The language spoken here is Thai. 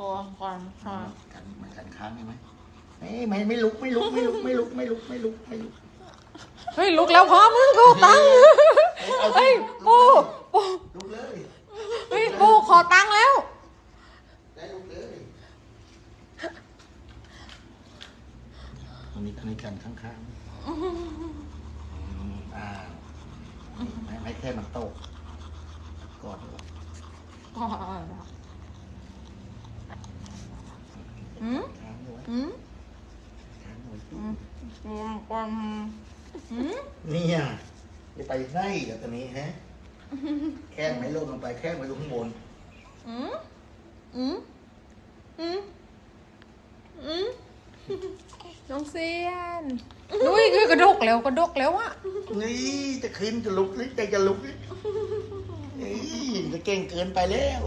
ก่อนก่อนค่ะกันมากันค้างใช่ไหมเอ้ยไม่ไม่ลุกไม่ลุกไม่ลุกไม่ลุกไม่ลุกไม่ลุกไม่ลุกเฮ้ยลุกแล้วพ่อมึงขอตังค์เฮ้ยปูปูลุกเลยเฮ้ยปูขอตังค์แล้วได้ลุกเลยอันนี้อันนี้กันข้างๆอืมอ่าไม่ไม่แค่มันโตกกอดเลยอืมค้างด้วย อืมค้างด้วยอืมอืมก่อนอืมเนี่ยจะไปไหนกับตัวนี้ฮะแค่ไม่ลงลงไปแค่ไม่ลงข้างบนอืมอืมอืมอืมน้องเซียนนุ้ยคือกระดกแล้วกระดกแล้วอะนี่จะขึ้นจะลุกหรือจะจะลุกนี่จะเก่งเกินไปแล้ว